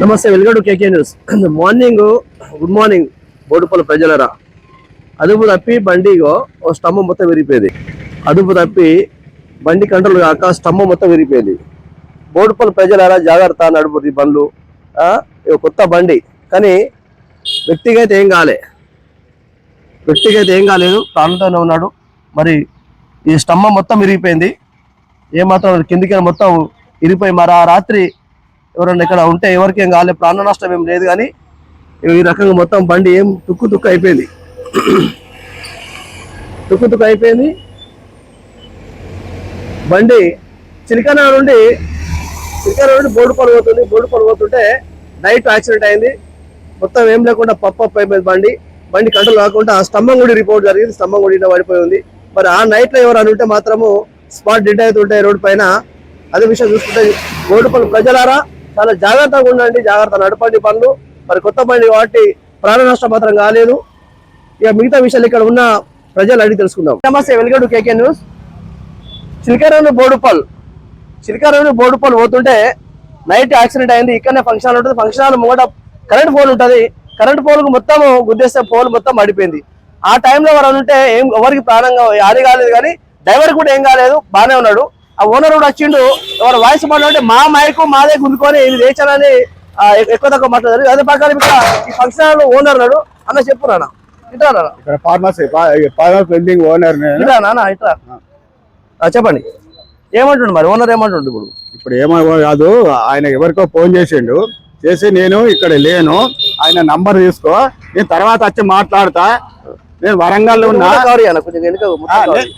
నమస్తే Velgadu KK news. Morning good morning Boduppalli ప్రజలరా. అదుపు తప్పి బండిగో ఓ స్తంభం మొత్తం విరిగిపోయింది. అదుపు తప్పి బండి కంట్రోల్ కాక స్తంభం మొత్తం విరిగిపోయింది. బోడుపల్లి ప్రజలరా జాగ్రత్త నడుపు ఈ బండ్లు. కొత్త బండి. కానీ వ్యక్తిగా అయితే ఏం కాలే. వ్యక్తిగా అయితే ఏం కాలేదు ప్రాణంతోనే ఉన్నాడు. మరి ఈ స్తంభం మొత్తం విరిగిపోయింది. ఏమాత్రం కిందికి మొత్తం ఇరిగిపోయి మరి ఆ రాత్రి ఎవరన్నా ఇక్కడ ఉంటే ఎవరికి ఏం కాలేదు ప్రాణ నష్టం ఏం లేదు కానీ ఈ రకంగా మొత్తం బండి ఏం తుక్కు తుక్కు అయిపోయింది. తుక్కు తుక్కు అయిపోయింది. బండి చిలికన నుండి చిలికన నుండి బోర్డు పడిపోతుంది బోర్డు పడిపోతుంటే నైట్ యాక్సిడెంట్ అయింది. మొత్తం ఏం లేకుండా పప్పప్ అయిపోయింది బండి. బండి కంట్రోల్ కాకుండా స్తంభం గుడి రిపోర్ట్ జరిగింది. స్తంభం గుడి పడిపోయి ఉంది. మరి ఆ నైట్లో ఎవరు అని ఉంటే మాత్రము స్పాట్ డెడ్ అవుతుంటాయి రోడ్డు పైన. అదే విషయం చూసుకుంటే బోర్డుపల్లి ప్రజలారా చాలా జాగ్రత్తగా ఉండండి జాగ్రత్త నడపండి పనులు. మరి కొత్త పని కాబట్టి ప్రాణ నష్టం మాత్రం కాలేదు. ఇక మిగతా విషయాలు ఇక్కడ ఉన్న ప్రజలు అడిగి తెలుసుకుందాం. నమస్తే వెల్గడు కేకే న్యూస్. చిలకరేణి బోడుపల్ చిలకరేణి బోడుపల్ పోతుంటే నైట్ యాక్సిడెంట్ అయింది. ఇక్కడనే ఫంక్షన్ హాల్ ఉంటుంది. ఫంక్షన్ హాల్ ముంగట కరెంట్ పోల్ ఉంటుంది. కరెంట్ పోల్కు మొత్తం గుద్దేస్తే పోల్ మొత్తం పడిపోయింది ఆ టైంలో వారు ఉంటే ఏం ఎవరికి ప్రాణంగా హాని కాలేదు కానీ డ్రైవర్ కూడా ఏం కాలేదు బాగానే ఉన్నాడు. ఆ ఓనర్ కూడా వచ్చిండు. ఎవరు వాయిస్ మాట్లాడితే మా మైకు మాదే గుంజుకొని ఇది ఎ- ఎక్కువ తక్కువ మాట్లాడారు. అదే ప్రకారం ఇక్కడ ఈ ఫంక్షన్ హాల్ ఓనర్ ఉన్నాడు. అన్న చెప్పు నాన్న. ఇక్కడ ఫార్మసీ ఫార్మసీ బిల్డింగ్ ఓనర్ నాన్న చెప్పండి. ఏమంటుండు మరి? ఓనర్ ఏమంటుండు ఇప్పుడు? ఇప్పుడు ఏమో కాదు ఆయన ఎవరికో ఫోన్ చేసిండు. చేసి నేను ఇక్కడ లేను. ఆయన నంబర్ తీసుకో. నేను తర్వాత వచ్చి మాట్లాడతా. నేను వరంగల్ ఉన్నా. లే-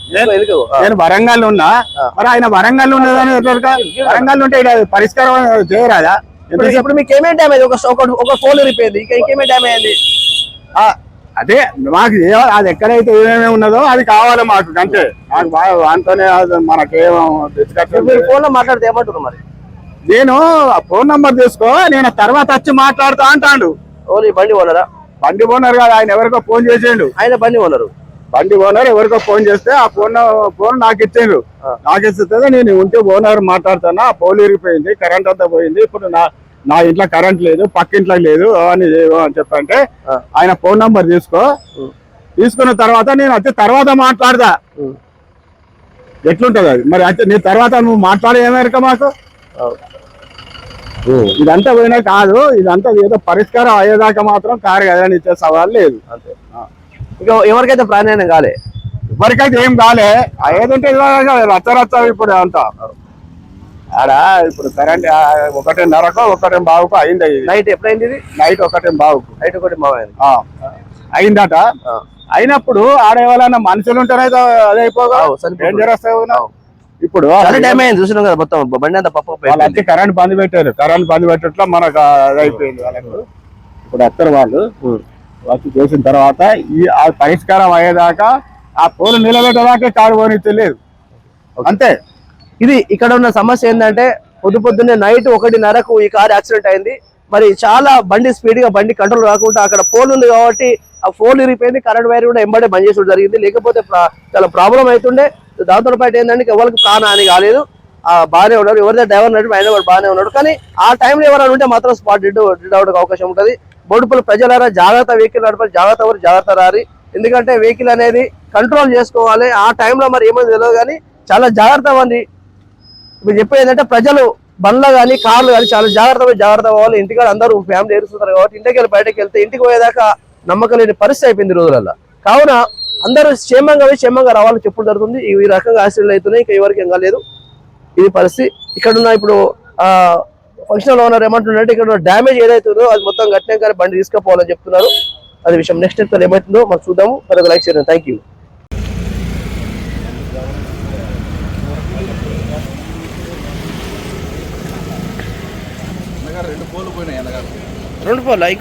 ఆ. నేను వరంగల్ ఉన్నా. మరి ఆయన వరంగల్ ఉన్నదని ఎట్లా? వరంగల్ ఉంటే పరిష్కారం చేయరాదా? ఇప్పుడు మీకు ఏమేమి డ్యామేజ్ ఒక ఒక ఫోన్ ఇరిపోయింది ఇంకా ఇంకేమేమి డ్యామేజ్ అయింది? అదే మాకు అది ఎక్కడైతే ఏమేమి ఉన్నదో అది కావాలి మాకు అంతే. మాకు బాగా discussion మీరు ఫోన్లో మాట్లాడితే ఏమంటారు మరి? నేను ఫోన్ నంబర్ తీసుకో నేను తర్వాత వచ్చి మాట్లాడుతా అంటాడు. ఓన్లీ బండి ఓనరా? బండి ఓనర్ కాదు ఆయన ఎవరికో ఫోన్ చేసిండు ఆయన బండి ఓనరు బండి ఓనర్ ఎవరికో ఫోన్ చేస్తే ఆ ఫోన్ ఫోన్ నాకు ఇచ్చిండు ఆ. నాకు ఇస్తే నేను ఉంటే ఓనర్ మాట్లాడుతాను ఆ పోల్ ఇరిగిపోయింది కరెంట్ అంతా పోయింది ఇప్పుడు నా నా ఇంట్లో కరెంట్ లేదు పక్క ఇంట్లో లేదు అని అని చెప్పంటే. ఆయన ఫోన్ నంబర్ తీసుకో. తీసుకున్న తర్వాత నేను వచ్చి తర్వాత మాట్లాడదా. ఎట్లుంటది అది మరి అయితే నీ తర్వాత నువ్వు మాట్లాడే ఏమేరక మాకు ఇదంతా పోయినా కాదు ఇదంతా ఏదో పరిష్కారం అయ్యేదాకా మాత్రం కారు కదా ఇచ్చే సవాల్ లేదు. అంతే. ఇంకా ఎవరికైతే ప్రాణాయనం కాలే? ఎవరికైతే ఏం కాలే ఏదంటే రచ్చ రచ్చ ఇప్పుడు అంతా. ఆడ ఇప్పుడు కరెంట్ ఒకటిన్నరకు ఒకటి బావుకు అయింది. నైట్ ఎప్పుడైంది ఇది? నైట్ ఒకటి బావుకు. నైట్ ఒకటి ఆ. అయిందట. అయినప్పుడు ఆడ ఎవరైనా మనుషులు ఉంటేనైతే అదే అయిపోగా. డేంజర్ వస్తాయి ఇప్పుడు చాలా అయింది చూసినాం కదా మొత్తం. బండి అంతా పప్ప వాళ్ళు వచ్చి కరెంట్ బంద్ పెట్టారు. కరెంట్ బంద్ పెట్టట్లా మనకు అయిపోయింది వాళ్ళకు. ఇప్పుడు వస్తారు వాళ్ళు. వచ్చి చేసిన తర్వాత ఈ ఆ పరిష్కారం అయ్యేదాకా ఆ పోలు నిలబెట్టేదాకా కారు పోనిచ్చలేదు అంతే. ఇది ఇక్కడ ఉన్న సమస్య ఏంటంటే పొద్దు పొద్దున్నే నైట్ ఒకటిన్నరకు ఈ కార్ యాక్సిడెంట్ అయింది. మరి చాలా బండి స్పీడ్గా బండి కంట్రోల్ కాకుండా అక్కడ ఫోన్ ఉంది కాబట్టి ఆ ఫోన్ ఇరిగిపోయింది కరెంట్ వైర్ కూడా ఎంబడే బంద్ చేసడం జరిగింది. లేకపోతే చాలా ప్రాబ్లం అవుతుండే. దాంతో పాటు ఏంటంటే ఎవరికి ప్రాణ కాలేదు. ఆ బాగానే ఉన్నాడు ఎవరిదే డ్రైవర్ నడిపి ఆయన కూడా బాగానే ఉన్నాడు. కానీ ఆ టైంలో ఎవరైనా ఉంటే మాత్రం స్పాట్ డెడ్ డెడ్ అవడానికి అవకాశం ఉంటుంది. బోడుపల్లి ప్రజలారా జాగ్రత్త వెహికల్ నడపాలి. జాగ్రత్త ఎవరు? జాగ్రత్త రారి. ఎందుకంటే వెహికల్ అనేది కంట్రోల్ చేసుకోవాలి. ఆ టైంలో మరి ఏమో తెలియదు కానీ చాలా జాగ్రత్త ఉంది ఇప్పుడు చెప్పేది ఏంటంటే ప్రజలు బండ్లు కానీ కార్లు కానీ చాలా జాగ్రత్తగా జాగ్రత్త పోవాలి. ఇంటికాడ అందరూ ఫ్యామిలీ ఏరుస్తున్నారు కాబట్టి ఇంటికి వెళ్ళి బయటకు వెళ్తే ఇంటికి పోయేదాకా నమ్మకం లేని పరిస్థితి అయిపోయింది రోజులలో కావున అందరూ క్షేమంగా క్షేమంగా రావాలని చెప్పుడు జరుగుతుంది. ఈ రకంగా యాక్సిడెంట్లు అవుతున్నాయి. ఇంకా ఎవరికి ఏం కాలేదు. ఇది పరిస్థితి. ఇక్కడ ఉన్న ఇప్పుడు ఆ ఫంక్షన్ ఓనర్ ఏమంటున్నారంటే ఇక్కడ డ్యామేజ్ ఏదైతుందో అది మొత్తం కట్టినాక కానీ బండి తీసుకుపోవాలని చెప్తున్నారు. అది విషయం నెక్స్ట్ ఎక్కడ ఏమవుతుందో మనం చూద్దాము. మరొక లైక్ చేయండి. థ్యాంక్ యూ రెండు పోలు పోయినాయి రెండు ఫోర్ లైక్